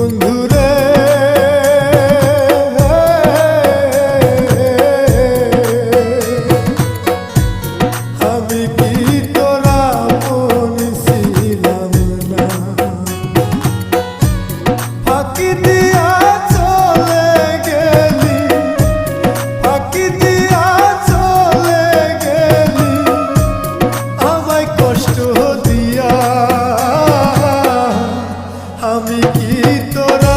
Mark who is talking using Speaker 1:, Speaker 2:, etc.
Speaker 1: বন্ধুরে, আমি কি তোরা ছিলাম না? ফাঁকি চলে গেলি, ফাঁকি চলে গেলি, আমায় কষ্ট দিয়া কি তোরা